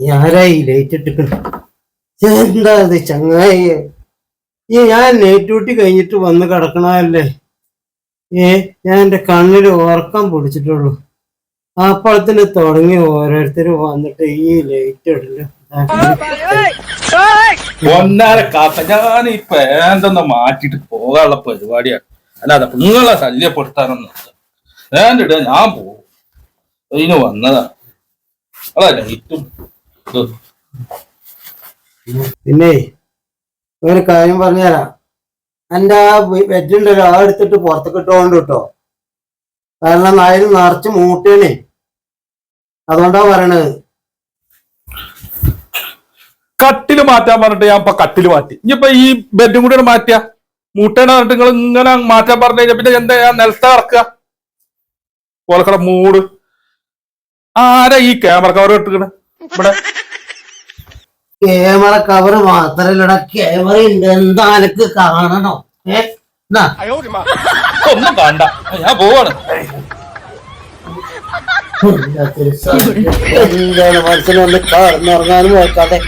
ആരായി ലേറ്റ് ഇത് ചങ്ങായി? ഈ ഞാൻ നൈറ്റ് ഡ്യൂട്ടി കഴിഞ്ഞിട്ട് വന്ന് കിടക്കണല്ലേ ഏ ഞാൻ എന്റെ കണ്ണിൽ ഉറക്കം പിടിച്ചിട്ടുള്ളൂ. അപ്പോഴത്തിന് തുടങ്ങി ഓരോരുത്തരും വന്നിട്ട് ഈ ലൈറ്റ് ഇടില്ല ഒന്നര കാത്ത ഞാൻ ഈ പാന്റൊന്ന് മാറ്റിട്ട് പോകാനുള്ള പരിപാടിയാണ്. അല്ലാതെ നിങ്ങളെ ശല്യപ്പെടുത്താനൊന്നും ഞാൻ ഇടുക ഞാൻ പോകും അതിന് വന്നതാ. അതാ ലൈറ്റും ഇതും. പിന്നെ ഒരു കാര്യം പറഞ്ഞുതരാം. എന്റെ ആ വെറ്റുണ്ടല്ലോ ആ എടുത്തിട്ട് പുറത്തേക്ക് ഇട്ടോണ്ട് കേട്ടോ. കാരണം അതിന് നിറച്ച് മൂട്ടേണേ. അതുകൊണ്ടാ പറയണത്. കട്ടിൽ മാറ്റാൻ പറഞ്ഞിട്ട് ഞാൻ ഇപ്പൊ കട്ടിൽ മാറ്റി. ഇനിയിപ്പൊ ഈ ബെഡും കൂടി മാറ്റിയ? മൂട്ടേനെ പറഞ്ഞിട്ട് നിങ്ങൾ ഇങ്ങനെ മാറ്റാൻ പറഞ്ഞു കഴിഞ്ഞാൽ പിന്നെ എന്താ ഞാൻ നിലത്ത് ഇറക്കുക പോലക്കട മൂട്. ആരാ ഈ ക്യാമറ കവർ ഇട്ടിക്കണ ഇവിടെ. Camera cover മാത്രല്ലടാ. ക്യാമറ ഉണ്ട്. എന്താ എനിക്ക് കാണണോ? ഒന്നും കണ്ട ഞാൻ പോവാണ്. എന്താണ് മനസ്സിലൊന്ന് കടന്നുറങ്ങാനും നോക്കാതെ?